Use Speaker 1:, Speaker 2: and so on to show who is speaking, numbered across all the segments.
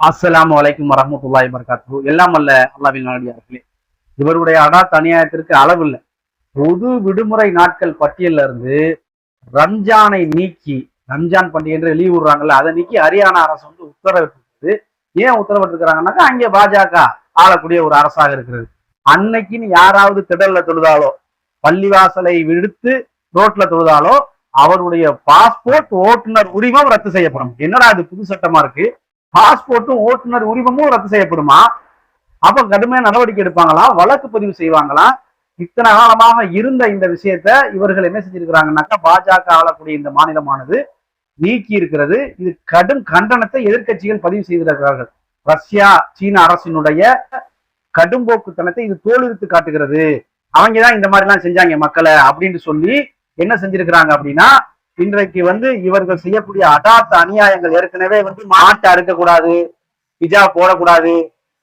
Speaker 1: அஸ்லாம் வலைக்கும் வரஹ்மத்துல்லாஹி வபரகாத்துஹு. எல்லாம் அல்ல அல்லாவின் நாடியார்களே. இவருடைய அடாத் அளவு அளவில்லை பொது விடுமுறை நாட்கள் பட்டியல்ல இருந்து ரம்ஜானை நீக்கி ரம்ஜான் பண்டிகை என்று லீவ் விடுறாங்கல்ல அதை நீக்கி ஹரியானா அரசு வந்து உத்தரவிட்டிருக்குது. ஏன் உத்தரவிட்டிருக்கிறாங்கன்னாக்கா அங்கே பாஜக ஆளக்கூடிய ஒரு அரசாக இருக்கிறது. அன்னைக்குன்னு யாராவது திடல்ல தொழுதாலோ பள்ளிவாசலை விடுத்து ரோட்ல தொழுதாலோ அவருடைய பாஸ்போர்ட் ஓட்டுநர் உரிமம் ரத்து செய்யப்படும். என்னடா இது புது சட்டமா இருக்கு? பாஸ்போர்ட்டும் ஓட்டுநர் உரிமமும் ரத்து செய்யப்படுமா? அப்ப கடுமையான நடவடிக்கை எடுப்பாங்களா? வழக்கு பதிவு செய்வாங்களா? இத்தனை காலமாக இருந்த இந்த விஷயத்த இவர்கள் என்ன செஞ்சிருக்கிறாங்கன்னாக்கா பாஜக ஆளக்கூடிய இந்த மாநிலமானது நீக்கி இருக்கிறது. இது கடும் கண்டனத்தை எதிர்க்கட்சிகள் பதிவு செய்திருக்கிறார்கள். ரஷ்யா சீன அரசினுடைய கடும்போக்குத்தனத்தை இது தோலுரித்து காட்டுகிறது. அவங்க தான் இந்த மாதிரி எல்லாம் செஞ்சாங்க மக்களை அப்படின்னு சொல்லி என்ன செஞ்சிருக்கிறாங்க அப்படின்னா இன்றைக்கு வந்து இவர்கள் செய்யக்கூடிய அடாத்த அநியாயங்கள் ஏற்கனவே வந்து மாட்டை அறுக்கக்கூடாது பிஜா போடக்கூடாது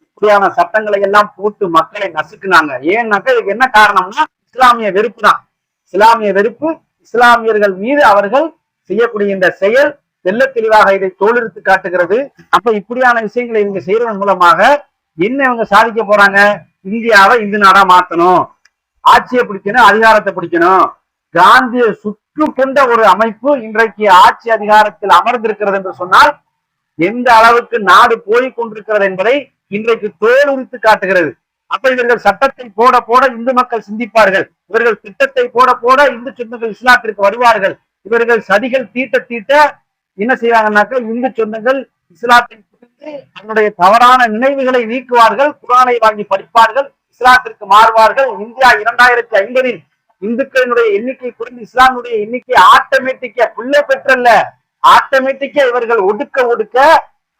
Speaker 1: இப்படியான சட்டங்களை எல்லாம் போட்டு மக்களை நசுக்குனாங்க. ஏன்னாக்கா இதுக்கு என்ன காரணம்னா இஸ்லாமிய வெறுப்பு தான். இஸ்லாமிய வெறுப்பு இஸ்லாமியர்கள் மீது அவர்கள் செய்யக்கூடிய இந்த செயல் தெல்ல தெளிவாக இதை தோலெடுத்து காட்டுகிறது. அப்ப இப்படியான விஷயங்களை இவங்க செய்யறதன் மூலமாக என்ன இவங்க சாதிக்க போறாங்க? இந்தியாவை இந்து நாடா மாத்தணும். ஆட்சியை பிடிக்கணும் அதிகாரத்தை பிடிக்கணும். காந்தியை சுற்று கொண்ட ஒரு அமைப்பு இன்றைக்கு ஆட்சி அதிகாரத்தில் அமர்ந்திருக்கிறது என்று சொன்னால் எந்த அளவுக்கு நாடு போய் கொண்டிருக்கிறது என்பதை இன்றைக்கு தோல் உரித்து காட்டுகிறது. அப்ப இவர்கள் சட்டத்தை போட போட இந்து மக்கள் சிந்திப்பார்கள். இவர்கள் திட்டத்தை போட போட இந்து சொந்தங்கள் இஸ்லாத்திற்கு வருவார்கள். இவர்கள் சதிகள் தீட்ட தீட்ட என்ன செய்வாங்கன்னாக்க இந்து சொந்தங்கள் இஸ்லாத்தை புரிந்து தவறான நினைவுகளை நீக்குவார்கள் குரானை வாங்கி படிப்பார்கள் இஸ்லாத்திற்கு மாறுவார்கள். இந்தியா இரண்டாயிரத்தி ஐம்பதில் இந்துக்களினுடைய எண்ணிக்கை குறைந்து இஸ்லாமுடைய எண்ணிக்கை ஆட்டோமேட்டிக்கா புள்ள பெற்றல்ல. ஆட்டோமேட்டிக்கா இவர்கள் ஒடுக்க ஒடுக்க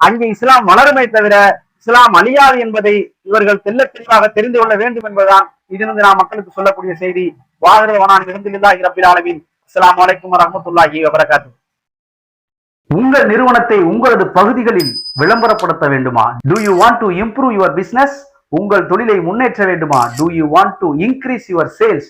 Speaker 1: அங்கே இஸ்லாம் வளருமே தவிர இஸ்லாம் அழியாது என்பதை இவர்கள் தெல்ல தெளிவாக தெரிந்து கொள்ள வேண்டும் என்பதுதான் இதிலிருந்து நாம் மக்களுக்கு சொல்லக்கூடிய செய்தி. வாகரவனான் இருந்தில்லாஹி ரபில் ஆலமீன். இஸ்லாம் அலைக்கும் வரஹ்மத்துல்லாஹி வபரகாத்து உங்கள் நிறுவனத்தை உங்களது பகுதிகளில் விளம்பரப்படுத்த வேண்டுமா? Do you want to improve your business உங்கள் தொழிலை முன்னேற்ற வேண்டுமா? Do you want to increase your sales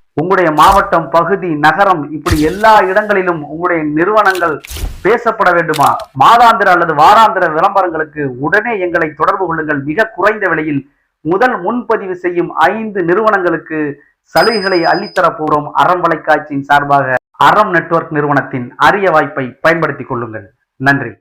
Speaker 1: உங்களுடைய மாவட்டம் பகுதி நகரம் இப்படி எல்லா இடங்களிலும் உங்களுடைய நிறுவனங்கள் பேசப்பட வேண்டுமா? மாதாந்திர அல்லது வாராந்திர விளம்பரங்களுக்கு உடனே எங்களை தொடர்பு கொள்ளுங்கள். மிக குறைந்த விலையில் முதல் முன்பதிவு செய்யும் ஐந்து நிறுவனங்களுக்கு சலுகைகளை அள்ளித்தர போகிறோம் அறம் வலைக்காட்சியின் சார்பாக அறம் நெட்வொர்க் நிறுவனத்தின் அரிய வாய்ப்பை பயன்படுத்திக் கொள்ளுங்கள். நன்றி.